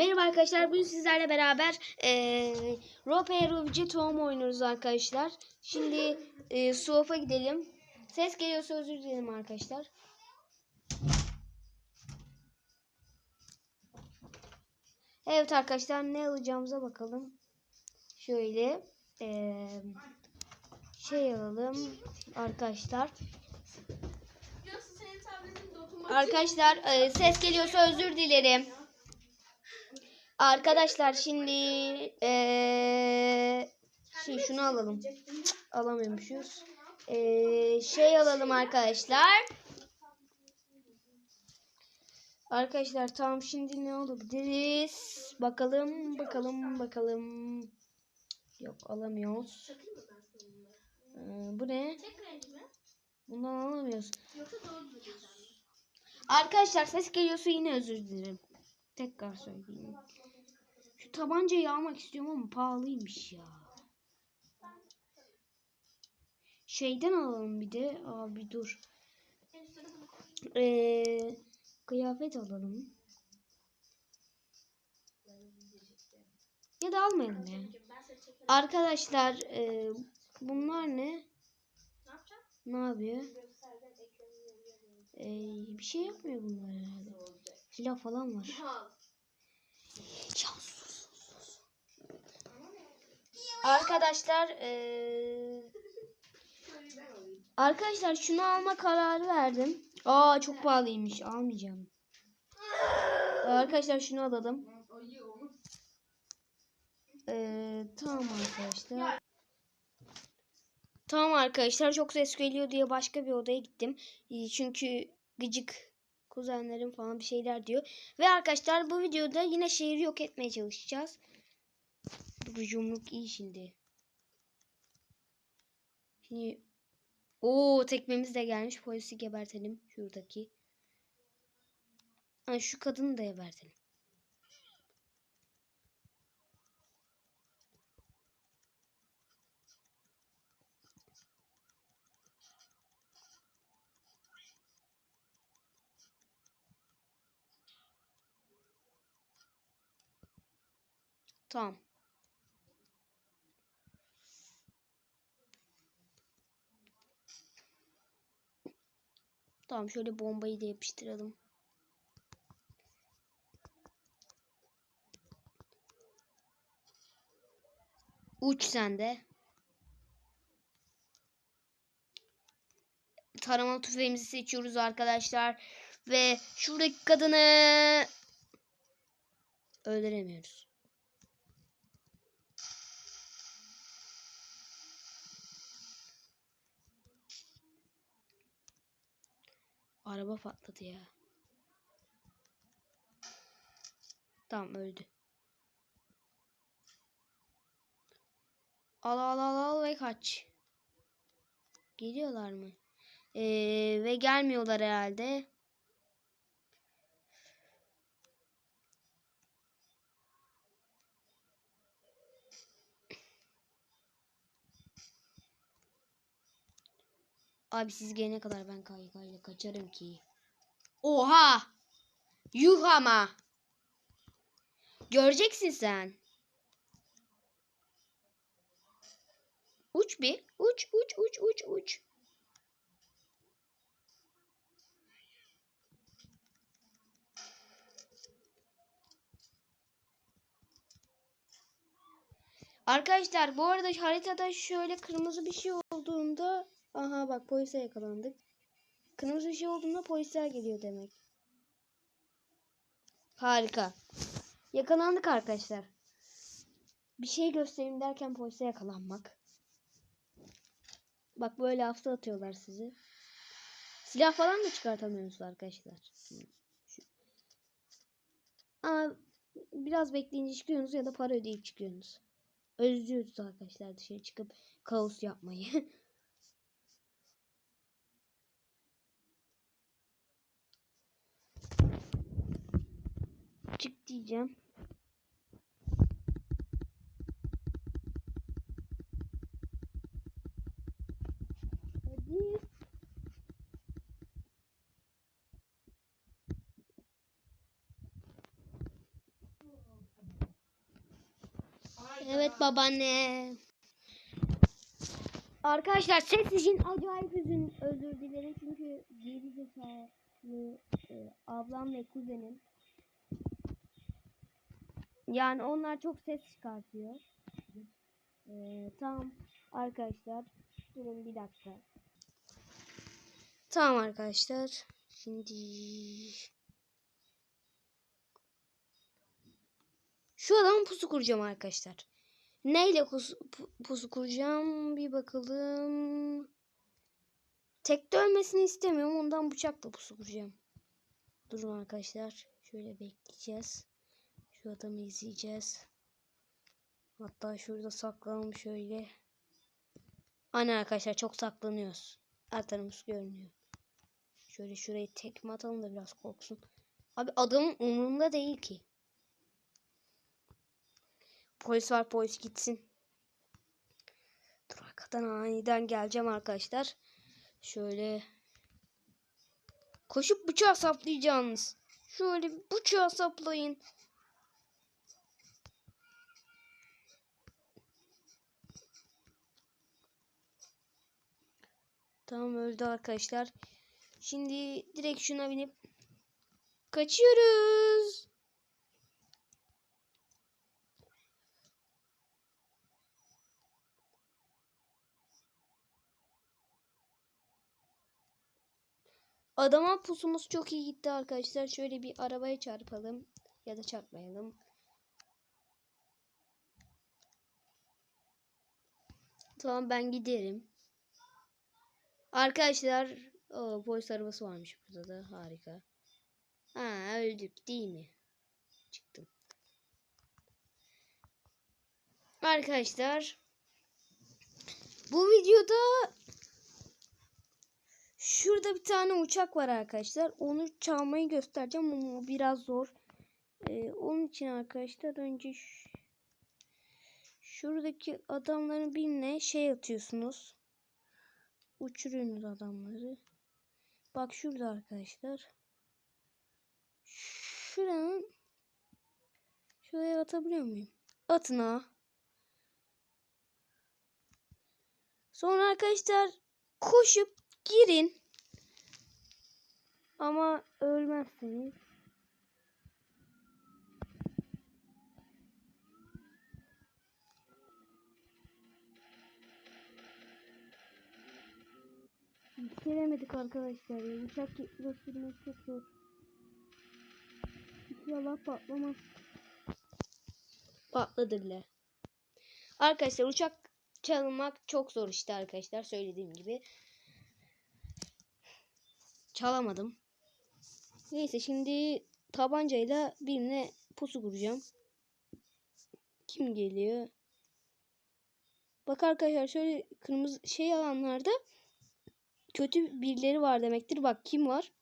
Merhaba arkadaşlar. Bugün sizlerle beraber e, Rope Rovci Tohum oynuyoruz arkadaşlar. Şimdi e, Suof'a gidelim. Ses geliyorsa özür dilerim arkadaşlar. Evet arkadaşlar ne alacağımıza bakalım. Şöyle e, şey alalım arkadaşlar. Arkadaşlar e, ses geliyorsa özür dilerim. Arkadaşlar şimdi e, şey şunu alalım. Cık, Alamıyormuşuz. E, şey alalım arkadaşlar. Arkadaşlar tamam şimdi ne alabiliriz? Bakalım bakalım bakalım. Yok alamıyoruz. Takayım mı ben sana bunları? E, bu ne? Bundan alamıyoruz. Arkadaşlar ses geliyorsa yine özür dilerim. Tekrar söyleyeyim. Şu tabancayı almak istiyorum ama pahalıymış ya. Şeyden alalım bir de. Abi dur. Ee, kıyafet alalım. Ya da almayalım ya. Arkadaşlar e, bunlar ne? Ne yapıyor? Ee, bir şey yapmıyor bunlar herhalde. Silah falan var. Al. Ya sus, sus, sus. Arkadaşlar alayım. arkadaşlar şunu alma kararı verdim. Aa çok pahalıymış. Almayacağım. Arkadaşlar şunu alalım. Eee, tamam arkadaşlar. Tamam arkadaşlar çok ses geliyor diye başka bir odaya gittim. Ee, Çünkü gıcık kuzenlerim falan bir şeyler diyor. Ve arkadaşlar bu videoda yine şehri yok etmeye çalışacağız. Bu yumruk iyi şimdi. Şimdi o tekmemiz de gelmiş. Polisi gebertelim şuradaki. Ha, şu kadını da gebertelim. Tamam. Tamam şöyle bombayı da yapıştıralım. Uç sende. Taramalı tüfeğimizi seçiyoruz arkadaşlar. Ve şuradaki kadını öldüremiyoruz. Araba patladı ya. Tamam öldü. Al al al al ve kaç. Geliyorlar mı? Ee, ve gelmiyorlar herhalde. Abi siz gelene kadar ben kaykayla kaçarım ki. Oha! Yuh ama! Göreceksin sen. Uç bir. Uç uç uç uç uç. Arkadaşlar bu arada haritada şöyle kırmızı bir şey olduğunda aha bak polise yakalandık. Kırmızı bir şey olduğunda polisler geliyor demek. Harika. Yakalandık arkadaşlar. Bir şey göstereyim derken polise yakalanmak. Bak böyle hafta atıyorlar sizi. Silah falan da çıkartamıyorsunuz arkadaşlar. Ama biraz bekleyince çıkıyorsunuz ya da para ödeyip çıkıyorsunuz. Özlüyoruz arkadaşlar dışarı çıkıp kaos yapmayı. diyeceğim. Hadi. Evet babaanne. Arkadaşlar ses için acayip üzün özür dilerim çünkü geri zekalı e, ablam ve kuzenim. Yani onlar çok ses çıkartıyor. E, tamam arkadaşlar durun bir dakika. Tamam arkadaşlar. Şimdi şu adamın pusu kuracağım arkadaşlar. Neyle pusu, pu- pusu kuracağım bir bakalım. Tek dönmesini istemiyorum. Ondan bıçakla pusu kuracağım. Durun arkadaşlar. Şöyle bekleyeceğiz. Şu adamı izleyeceğiz. Hatta şurada saklanalım şöyle. Aynen arkadaşlar çok saklanıyoruz. Artanımız görünüyor. Şöyle şurayı tekme atalım da biraz korksun. Abi adamın umurunda değil ki. Polis var polis gitsin. Dur arkadan aniden geleceğim arkadaşlar. Şöyle. Koşup bıçağı saplayacaksınız. Şöyle bıçağı saplayın. Tamam öldü arkadaşlar. Şimdi direkt şuna binip kaçıyoruz. Adama pusumuz çok iyi gitti arkadaşlar. Şöyle bir arabaya çarpalım. Ya da çarpmayalım. Tamam ben giderim. Arkadaşlar o polis arabası varmış burada da. Harika. Ha öldük değil mi? Çıktım. Arkadaşlar bu videoda Şurada bir tane uçak var arkadaşlar. Onu çalmayı göstereceğim ama o biraz zor. Ee, onun için arkadaşlar önce şuradaki adamların birine şey atıyorsunuz. Uçuruyorsunuz adamları. Bak şurada arkadaşlar. Şuranın şuraya atabiliyor muyum? Atın ha. Sonra arkadaşlar koşup girin. Ama ölmezseniz. Bitiremedik arkadaşlar ya. Uçak sürmek çok zor. İnşallah patlamaz. Patladı bile. Arkadaşlar uçak çalmak çok zor işte arkadaşlar söylediğim gibi. Çalamadım. Neyse şimdi tabancayla birine pusu kuracağım. Kim geliyor? Bak arkadaşlar şöyle kırmızı şey alanlarda kötü birileri var demektir. Bak kim var?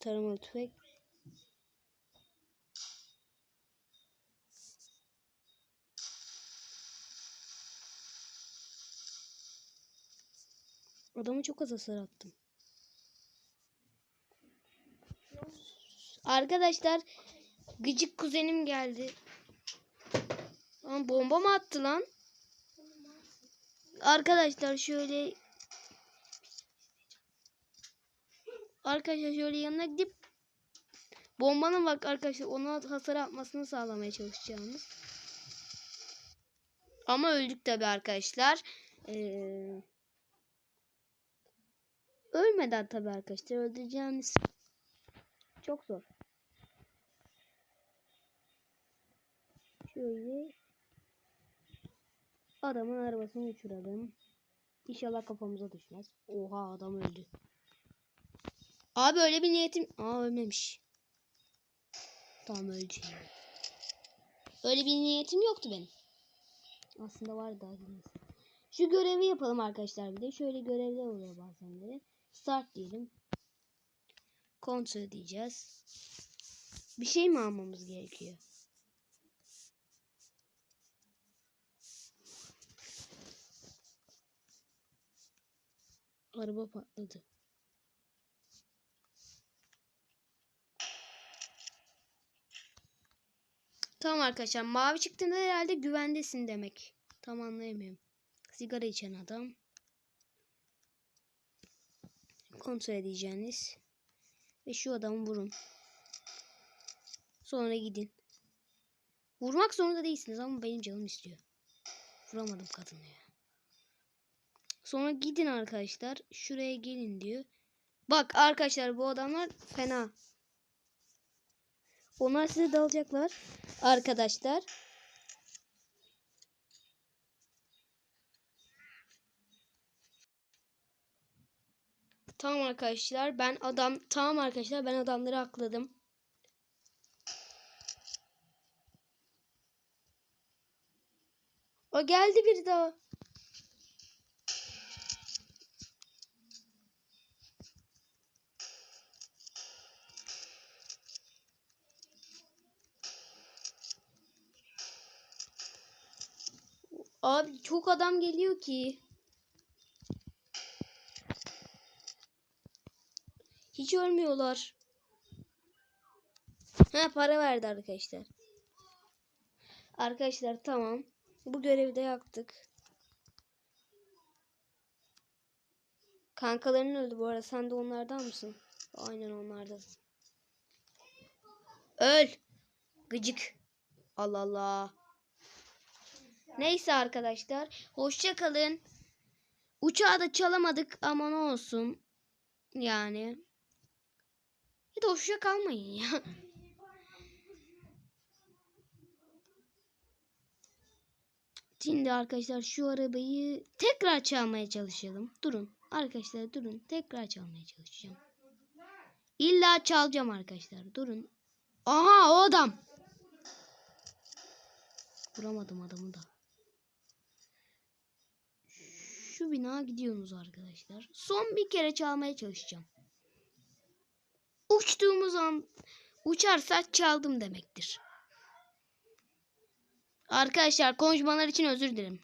Taramalı tüfek. Adamı çok az hasar attım. Arkadaşlar gıcık kuzenim geldi. Lan bomba mı attı lan? Arkadaşlar şöyle Arkadaşlar şöyle yanına gidip bombanın bak arkadaşlar ona hasar atmasını sağlamaya çalışacağımız. Ama öldük tabi arkadaşlar. Ee, ölmeden tabi arkadaşlar öldüreceğimiz çok zor. Şöyle adamın arabasını uçuralım. İnşallah kafamıza düşmez. Oha adam öldü. Abi öyle bir niyetim... Aa ölmemiş. Tamam öldü. Öyle bir niyetim yoktu benim. Aslında vardı neyse. Şu görevi yapalım arkadaşlar bir de. Şöyle görevler oluyor bazenleri. Start diyelim. Kontrol diyeceğiz. Bir şey mi almamız gerekiyor? Araba patladı. Tamam arkadaşlar mavi çıktığında herhalde güvendesin demek. Tam anlayamıyorum. Sigara içen adam. Kontrol edeceğiniz. Ve şu adamı vurun. Sonra gidin. Vurmak zorunda değilsiniz ama benim canım istiyor. Vuramadım kadını ya. Sonra gidin arkadaşlar. Şuraya gelin diyor. Bak arkadaşlar bu adamlar fena. Onlar size dalacaklar. Arkadaşlar. Tamam arkadaşlar ben adam tamam arkadaşlar ben adamları akladım. O geldi bir daha. Abi çok adam geliyor ki. Hiç ölmüyorlar. Ha para verdi arkadaşlar. Arkadaşlar tamam. Bu görevi de yaptık. Kankaların öldü bu arada. Sen de onlardan mısın? Aynen onlardasın. Öl. Gıcık. Allah Allah. Neyse arkadaşlar. Hoşça kalın. Uçağı da çalamadık ama ne olsun. Yani. De hoşça kalmayın ya. Şimdi arkadaşlar şu arabayı tekrar çalmaya çalışalım. Durun. Arkadaşlar durun. Tekrar çalmaya çalışacağım. İlla çalacağım arkadaşlar. Durun. Aha o adam. Vuramadım adamı da. Şu bina gidiyoruz arkadaşlar. Son bir kere çalmaya çalışacağım. Uçtuğumuz an uçarsa çaldım demektir. Arkadaşlar konuşmalar için özür dilerim.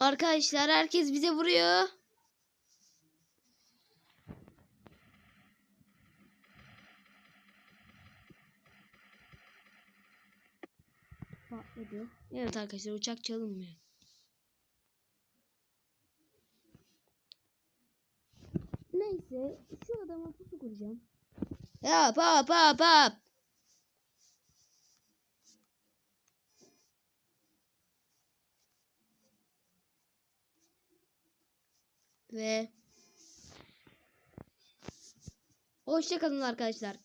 Arkadaşlar herkes bize vuruyor. Patladı. Evet arkadaşlar uçak çalınmıyor. Neyse şu adama pusu kuracağım. Yap hop hop hop. Ve Hoşçakalın arkadaşlar.